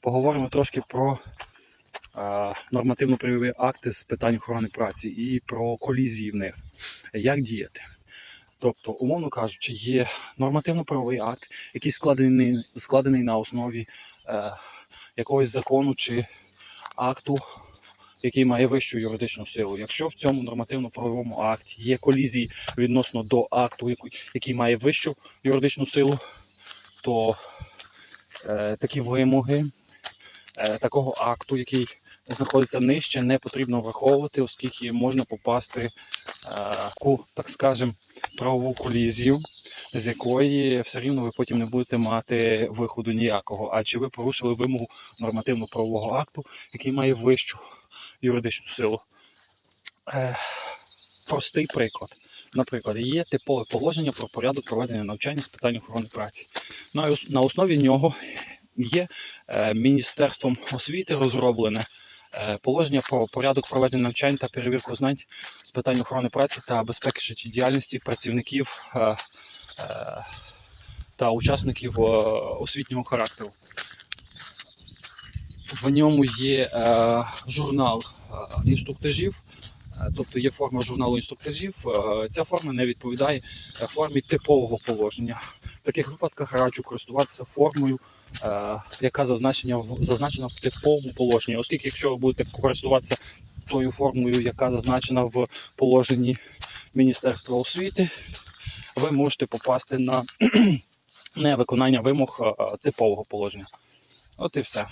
поговоримо трошки про нормативно-правові акти з питань охорони праці і про колізії в них. Як діяти? Тобто, умовно кажучи, є нормативно-правовий акт, який складений, складений на основі е, якогось закону чи акту, який має вищу юридичну силу. Якщо в цьому нормативно-правовому акті є колізії відносно до акту, який- має вищу юридичну силу, то е, такі вимоги такого акту, який знаходиться нижче, не потрібно враховувати, оскільки можна попасти е, таку, так скажемо, правову колізію, з якої все рівно ви потім не будете мати виходу ніякого. Адже ви порушили вимогу нормативно-правового акту, який має вищу юридичну силу. Е, простий приклад. Наприклад, є типове положення про порядок проведення навчання з питань охорони праці. На основі нього є е, Міністерством освіти розроблене е, положення про порядок проведення навчань та перевірку знань з питань охорони праці та безпеки життєдіяльності працівників е, та учасників освітнього характеру. В ньому є журнал інструктажів, тобто є форма журналу інструктажів. Е, ця форма не відповідає е, формі типового положення. В таких випадках раджу користуватися формою, е, яка зазначена зазначена в типовому положенні, оскільки якщо ви будете користуватися тою формою, яка зазначена в положенні Міністерства освіти, ви можете попасти на невиконання вимог е, типового положення. От і все.